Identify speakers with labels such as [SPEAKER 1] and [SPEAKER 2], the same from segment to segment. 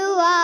[SPEAKER 1] ಗುರುವಾ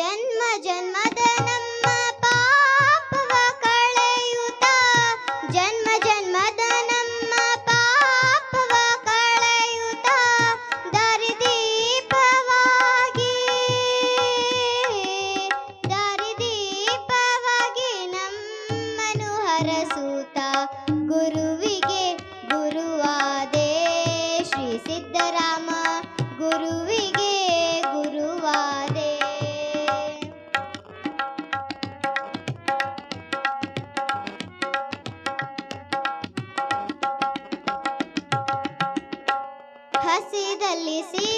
[SPEAKER 1] ಜನ್ಮ ಜನ್ಮದ ನಮ್ಮ ಪಾಪವ ಕಳೆಯುತ ಜನ್ಮ ಜನ್ಮದ ನಮ್ಮ ಪಾಪವ ಕಳೆಯುತ ದರಿದೀಪವಾಗಿ ದರಿದೀಪವಾಗಿ ನಮ್ಮನು ಹರಸುತ ಗುರುವಿಗೆ ಗುರುವಾದ కలిసి